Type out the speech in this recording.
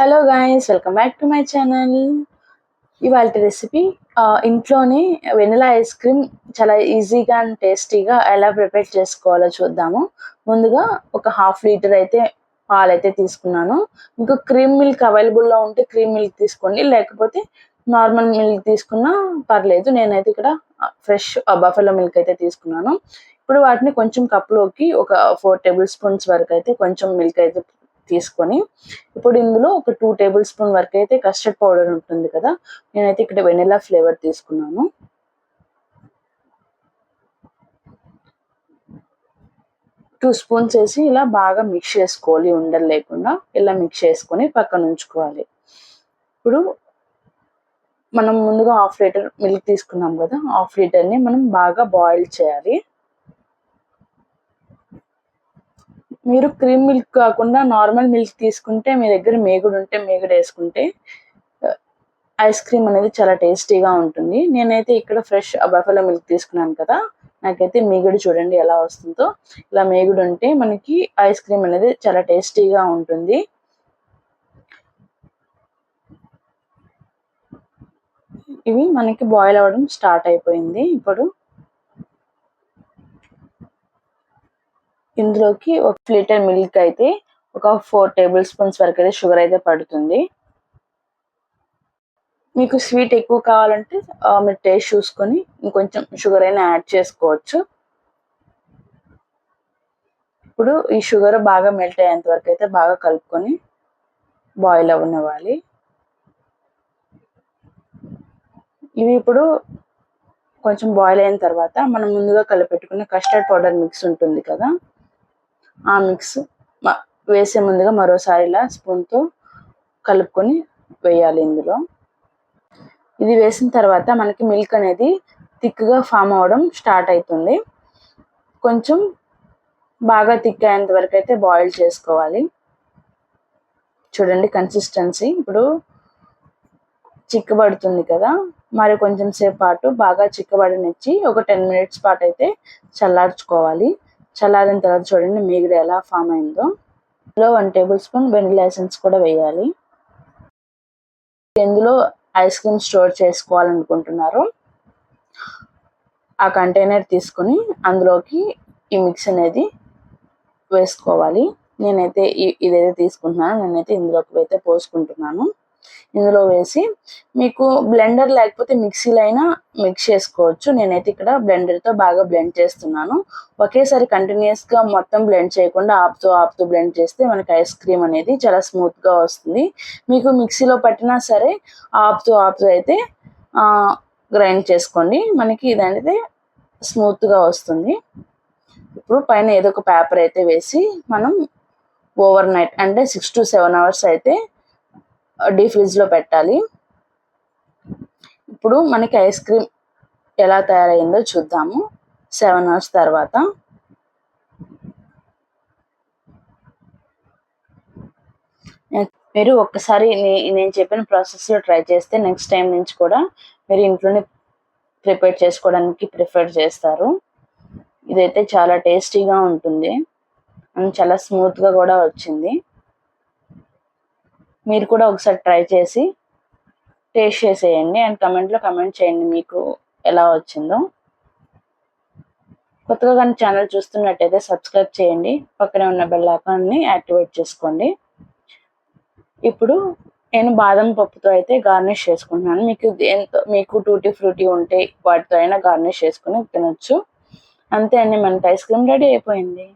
Hello guys welcome back to my channel ఇవాళ recipe ఇంట్లోనే vanilla ice cream చాలా ఈజీగా అండ్ టేస్టీగా ఎలా ప్రిపేర్ చేసుకోవాలో చూద్దాము. ముందుగా ఒక హాఫ్ లీటర్ అయితే పాలు అయితే తీసుకున్నాను. మీకు క్రీమ్ మిల్క్ అవైలబుల్లో ఉంటే క్రీమ్ మిల్క్ తీసుకోండి. లేకపోతే నార్మల్ మిల్క్ తీసుకున్నా పర్లేదు. నేనైతే ఇక్కడ ఫ్రెష్ బఫెలో మిల్క్ అయితే తీసుకున్నాను. ఇప్పుడు వాటిని కొంచెం కప్లోకి ఒక ఫోర్ టేబుల్ స్పూన్స్ వరకు అయితే కొంచెం మిల్క్ అయితే తీసుకొని ఇప్పుడు ఇందులో ఒక టూ టేబుల్ స్పూన్ వరకు అయితే కస్టర్డ్ పౌడర్ ఉంటుంది కదా నేనైతే ఇక్కడ వెనిలా ఫ్లేవర్ తీసుకున్నాను. టూ స్పూన్స్ వేసి ఇలా బాగా మిక్స్ చేసుకోవాలి ఉండలు లేకుండా ఇలా మిక్స్ చేసుకొని పక్కన ఉంచుకోవాలి. ఇప్పుడు మనం ముందుగా హాఫ్ లీటర్ మిల్క్ తీసుకున్నాం కదా హాఫ్ లీటర్ని మనం బాగా బాయిల్ చేయాలి. మీరు క్రీమ్ మిల్క్ కాకుండా నార్మల్ మిల్క్ తీసుకుంటే మీ దగ్గర మేగుడు ఉంటే మేగుడు వేసుకుంటే ఐస్ క్రీమ్ అనేది చాలా టేస్టీగా ఉంటుంది. నేనైతే ఇక్కడ ఫ్రెష్ బఫెలో మిల్క్ తీసుకున్నాను కదా నాకైతే మేగుడు చూడండి ఎలా వస్తుందో. ఇలా మేగుడు ఉంటే మనకి ఐస్ క్రీమ్ అనేది చాలా టేస్టీగా ఉంటుంది. ఇవి మనకి బాయిల్ అవ్వడం స్టార్ట్ అయిపోయింది. ఇప్పుడు ఇందులోకి ఒక లీటర్ మిల్క్ అయితే ఒక ఫోర్ టేబుల్ స్పూన్స్ వరకు అయితే షుగర్ అయితే పడుతుంది. మీకు స్వీట్ ఎక్కువ కావాలంటే మీరు టేస్ట్ చూసుకొని ఇంకొంచెం షుగర్ అయినా యాడ్ చేసుకోవచ్చు. ఇప్పుడు ఈ షుగర్ బాగా మెల్ట్ అయ్యేంత వరకు అయితే బాగా కలుపుకొని బాయిల్ అవ్వనివ్వాలి ఇవి ఇప్పుడు కొంచెం బాయిల్ అయిన తర్వాత మనం ముందుగా కలిపెట్టుకున్న కస్టర్డ్ పౌడర్ మిక్స్ ఉంటుంది కదా ఆ మిక్స్ వేసే ముందుగా మరోసారి ఇలా స్పూన్తో కలుపుకొని వేయాలి ఇందులో. ఇది వేసిన తర్వాత మనకి మిల్క్ అనేది థిక్గా ఫామ్ అవ్వడం స్టార్ట్ అవుతుంది కొంచెం బాగా థిక్ అయ్యేంత వరకు అయితే బాయిల్ చేసుకోవాలి. చూడండి కన్సిస్టెన్సీ. ఇప్పుడు చిక్కబడుతుంది కదా మరి కొంచెం సేపు పాటు బాగా చిక్కబడనిచ్చి ఒక టెన్ మినిట్స్ పాటు అయితే చల్లార్చుకోవాలి. చల్లారిన తర్వాత చూడండి మీగడ ఎలా ఫామ్ అయిందో. ఇందులో one tablespoon vanilla essence కూడా వేయాలి. ఎందులో ఐస్ క్రీమ్ స్టోర్ చేసుకోవాలనుకుంటున్నారు. ఆ కంటైనర్ తీసుకుని అందులోకి ఈ మిక్స్ అనేది వేసుకోవాలి. నేనైతే ఇదైతే తీసుకుంటున్నాను. నేనైతే ఇందులోకి అయితే పోసుకుంటున్నాను. ఇందులో వేసి మీకు బ్లెండర్ లేకపోతే మిక్సీలో అయినా మిక్స్ చేసుకోవచ్చు. నేనైతే ఇక్కడ బ్లెండర్తో బాగా బ్లెండ్ చేస్తున్నాను. ఒకేసారి కంటిన్యూస్గా మొత్తం బ్లెండ్ చేయకుండా ఆపుతూ ఆపుతూ బ్లెండ్ చేస్తే మనకి ఐస్ క్రీమ్ అనేది చాలా స్మూత్గా వస్తుంది. మీకు మిక్సీలో పట్టినా సరే ఆపుతూ ఆపుతూ అయితే గ్రైండ్ చేసుకోండి. మనకి ఇదైతే స్మూత్గా వస్తుంది. ఇప్పుడు పైన ఏదో ఒక పేపర్ అయితే వేసి మనం ఓవర్ నైట్ అంటే సిక్స్ టు సెవెన్ అవర్స్ అయితే డీ ఫ్రిడ్జ్లో పెట్టాలి. ఇప్పుడు మనకి ఐస్ క్రీమ్ ఎలా తయారైందో చూద్దాము. సెవెన్ అవర్స్ తర్వాత. మీరు ఒక్కసారి నేను చెప్పిన ప్రాసెస్లో ట్రై చేస్తే నెక్స్ట్ టైం నుంచి కూడా మీరు ఇంట్లోనే ప్రిపేర్ చేసుకోవడానికి ప్రిఫర్ చేస్తారు. ఇదైతే చాలా టేస్టీగా ఉంటుంది. అండ్ చాలా స్మూత్గా కూడా వచ్చింది. మీరు కూడా ఒకసారి ట్రై చేసి టేస్ట్ చేసేయండి అండ్ కమెంట్లో కమెంట్ చేయండి మీకు ఎలా వచ్చిందో. కొత్తగా కానీ ఛానల్ చూస్తున్నట్టయితే సబ్స్క్రైబ్ చేయండి. పక్కనే ఉన్న బెల్ ఐకాన్ని యాక్టివేట్ చేసుకోండి. ఇప్పుడు నేను బాదం పప్పుతో అయితే గార్నిష్ చేసుకుంటున్నాను. మీకు ఎంతో మీకు టూటీ ఫ్రూటీ ఉంటే వాటితో అయినా గార్నిష్ చేసుకుని తినొచ్చు. అంతే అండి మనకి ఐస్ క్రీమ్ రెడీ అయిపోయింది.